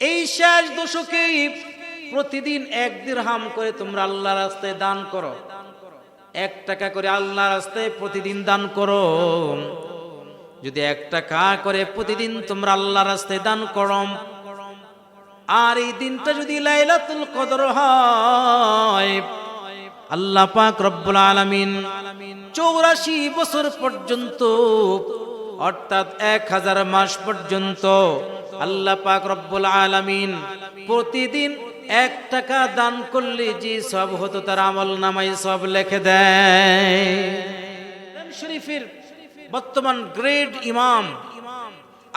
এই শেষ দশকে প্রতিদিন এক দিরহাম করে তোমরা আল্লাহ রাস্তায় দান করো। এক টাকা করে আল্লাহ রাস্তায় প্রতিদিন দান করো। যদি এক টাকা করে প্রতিদিন তোমরা আল্লাহ রাস্তায় দান করো। আর এই দিনটা যদি লাইলাতুল কদর হয়, আল্লাহ পাক রব্বুল আলামিন চৌরাশি বছর পর্যন্ত, অর্থাৎ এক হাজার মাস পর্যন্ত আল্লাহ পাক রব্বুল আলামিন প্রতিদিন এক টাকা দান করলে যে সব হতো তার আমল নামাই সব লেখে দেয়। শরীফের বর্তমান গ্রেট ইমাম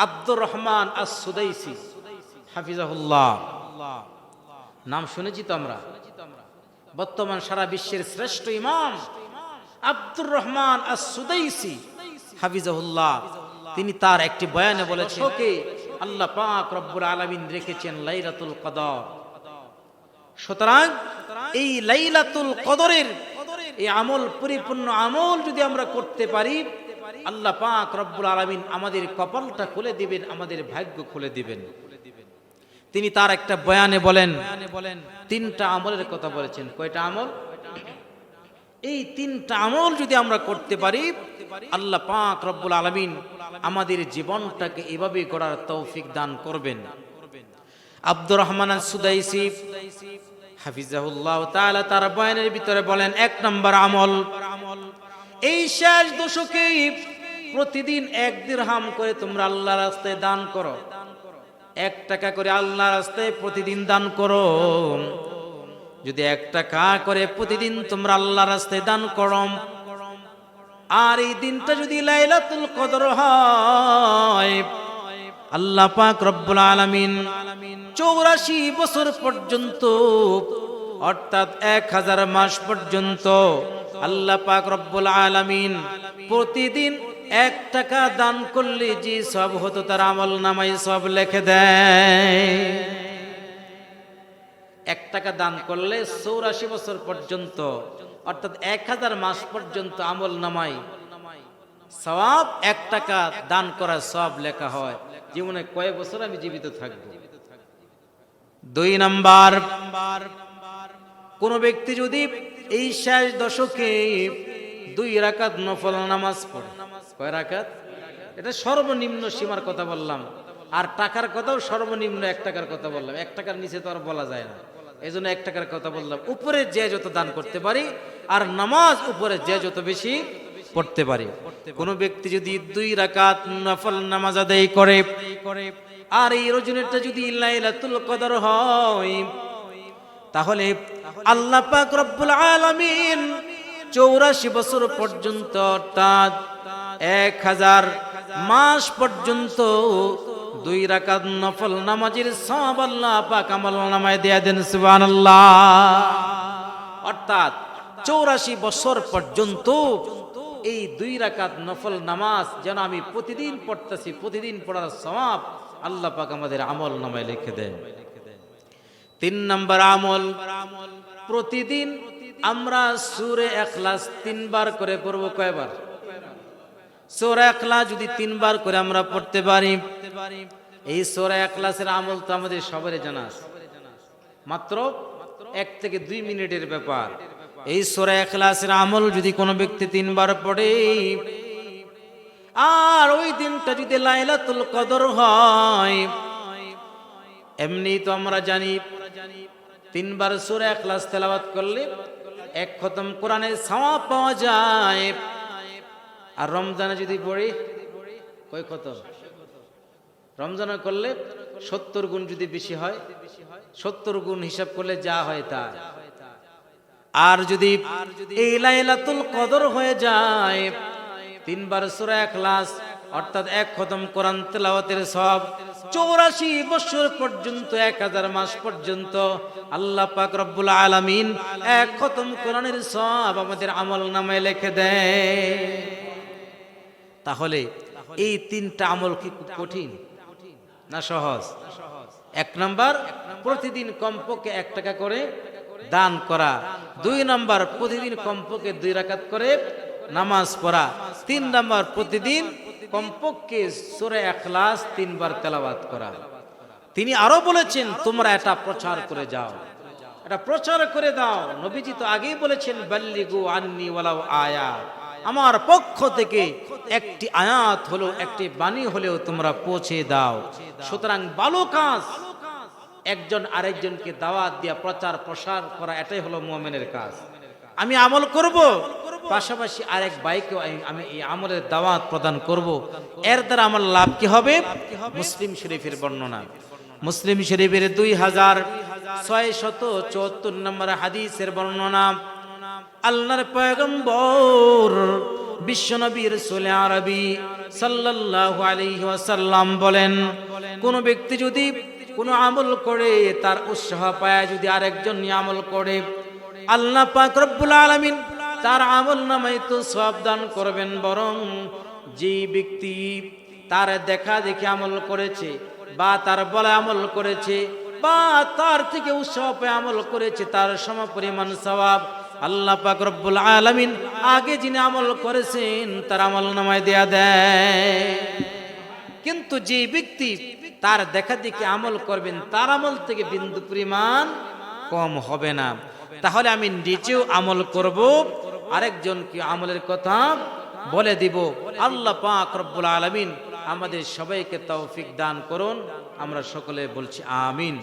আব্দুর রহমান আস সুদাইসি হাফিজাহুল্লাহ। নাম শুনেছি তো আমরা। বর্তমান সারা বিশ্বের শ্রেষ্ঠ ইমাম আব্দুর রহমান আস সুদাইসি হাফিজাহুল্লাহ। তিনি তার একটি বয়ানে বলেছেন ওকে আল্লাহ পাক রব্বুল আলামিন রেখেছেন লাইলাতুল কদর। সুতরাং এই লাইলাতুল কদরের এই আমল, পরিপূর্ণ আমল যদি আমরা করতে পারি, আল্লাহ পাক রব্বুল আলামিন আমাদের কপালটা খুলে দিবেন, আমাদের ভাগ্য খুলে দিবেন। তিনি তার একটা বয়ানে বলেন, তিনটা আমলের কথা বলেছেন। কয়টা আমল? এই তিনটা আমল যদি আমরা করতে পারি, আল্লাহ পাক রব্বুল আলামিন আমাদের জীবনটাকে এভাবে গড়ার তৌফিক দান করবেন। আব্দুর রহমান সুদাইসি হাফিজাহুল্লাহ তাআলা তার বয়ানের ভিতরে বলেন, এক নম্বর আমল, এই শেষ দশকে প্রতিদিন এক দিরহাম করে তোমরা আল্লাহ রাস্তায় দান করো। এক টাকা করে আল্লাহ রাস্তায় প্রতিদিন দান করো। যদি এক টাকা করে প্রতিদিন তোমরা আল্লাহ রাস্তায় দান করো, আর এই দিনটা যদি লাইলাতুল কদর হয়, আল্লাহ পাক রব্বুল আলামিন চৌরাশি বছর পর্যন্ত, অর্থাৎ এক হাজার মাস পর্যন্ত আল্লাহ পাক রব্বুল আলামিন প্রতিদিন এক টাকা দান করলে যে সব হতো তার আমল নামাই সব লেখে দেয়। এক টাকা দান করলে চৌরাশি বছর পর্যন্ত, অর্থাৎ এক হাজার মাস পর্যন্ত আমল নামাই এক টাকা দান করা সব লেখা হয়। জীবনে কয়েক বছর আমি জীবিত থাকব? দুই নাম্বার, কোন ব্যক্তি যদি এই শেষ দশকে দুই রাকাত নফল নামাজ পড়ে। কয় রাকাত? এটা সর্বনিম্ন সীমার কথা বললাম। আর টাকার কথাও সর্বনিম্ন এক টাকার কথা বললাম। এক টাকার নিচে তো আর বলা যায় না। এই জন্য এক টাকার কথা বললাম। উপরে যে যত দান করতে পারি আর নামাজ উপরে যে যত বেশি পড়তে পারি। কোন ব্যক্তি যদি দুই রাকাত নফল নামাজ আদায় করে আর এই রজনীটা যদি লাইলাতুল কদর হয়, তাহলে আল্লাহ পাক রব্বুল আলামিন চৌরাশি বছর পর্যন্ত অর্থাৎ এক হাজার মাস পর্যন্ত দুই রাকাত নফল নামাজের সব আল্লাহ পাক আমল নামায় দেয়া দেন, সুবহানাল্লাহ। অর্থাৎ চৌরাশি বছর পর্যন্ত এই দুই রাকাত নফল নামাজ যেন আমি প্রতিদিন পড়তেছি, প্রতিদিন পড়ার সমাপ আল্লাহ পাক আমাদের আমল নামায় লিখে দেন। তিন নম্বর আমল, প্রতিদিন আমরা সুরে এখলাস তিনবার করে পড়ব কয়বার? সোরা একলা যদি তিনবার করে আমরা পড়তে পারি। এই সোরা একলাসের আমল তো আমাদের সবারই জানা মাত্র এক থেকে দুই মিনিটের ব্যাপার। এই সোরা একলাসের আমল যদি কোনো ব্যক্তি তিনবার পড়ে, আর ওই দিনটা যদি লাইলাতুল কদর হয়, এমনি তো আমরা জানি তিনবার সুরে এখলাস তেলাওয়াত করলে এক খতম কোরআনের ছাওয়া পাওয়া যায়। আর রমজানে যদি পড়ি কই কত? রমজানে করলে সত্তর গুণ যদি বেশি হয়, সত্তর গুণ হিসাব করলে যা হয় তা। আর যদি এই লাইলাতুল কদর হয়ে যায়, তিনবার সূরা ইখলাস, অর্থাৎ এক খতম কোরআন তেলাওয়াতের সব চৌরাশি বছর পর্যন্ত, এক হাজার মাস পর্যন্ত আল্লাহ পাক রব্বুল আলামিন এক খতম কোরআনের সব আমাদের আমল নামায় লিখে দেয় তাহলে এই তিনটা আমল কি কঠিন? না সহজ? এক নম্বর, প্রতিদিন কমপক্ষে এক টাকা করে দান করা। দুই নম্বর, প্রতিদিন কমপক্ষে দুই রাকাত করে নামাজ পড়া। তিন নম্বর, প্রতিদিন কমপক্ষে সুরে এখলাস তিনবার তেলাবাত করা। তিনি আরও বলেছেন, তোমরা এটা প্রচার করে যাও। এটা প্রচার করে দাও। নবীজি তো আগেই বলেছেন, বাল্লিগু আন্নি ওয়ালাউ আয়া। আমার পক্ষ থেকে একটি আয়াত হলো, একটি বাণী হলেও তোমরা পৌঁছে দাও। সুতরাং ভালো কাজ, একজন আরেকজনকে দাওয়াত দিয়া প্রচার প্রসার করা, এটাই হলো মোমেনের কাজ। আমি আমল করব, পাশাপাশি আরেক বাইকেও আমি- আমি এই আমলের দাওয়াত প্রদান করব। এর দ্বারা আমার লাভ কি হবে? মুসলিম শরীফের বর্ণনা। মুসলিম শরীফের দুই হাজার ছয় শত চুয়াত্তর নম্বর হাদিসের বর্ণনা আল্লাহর পয়গম্বর বিশ্বনবীর সোলে আরবি সাল্লাল্লাহু আলাইহি ওয়াসাল্লাম বলেন, কোন ব্যক্তি যদি কোনো আমল করে, তার উৎসাহ পায় যদি আরেকজন আমল করে, আল্লাহ পাক রব্বুল আলামিন তার আমল নামাই তো সব দান করবেন, বরং যে ব্যক্তি তার দেখা দেখে আমল করেছে বা তার বলে আমল করেছে বা তার থেকে উৎসাহ পেয়ে আমল করেছে, তার সম পরিমাণ সওয়াব আল্লাহ পাক রব্বুল আলামিন আগে যিনি আমল করেছেন তার আমল নামায় দেয়া দেয়। কিন্তু যে ব্যক্তি তার দেখা দেখে আমল করবেন, তার আমল থেকে বিন্দু পরিমাণ কম হবে না। তাহলে আমি নিজেও আমল করব আরেকজনকে আমলের কথা বলে দিব। আল্লাহ পাক রব্বুল আলামিন আমাদের সবাইকে তৌফিক দান করুন। আমরা সকলে বলছি আমিন।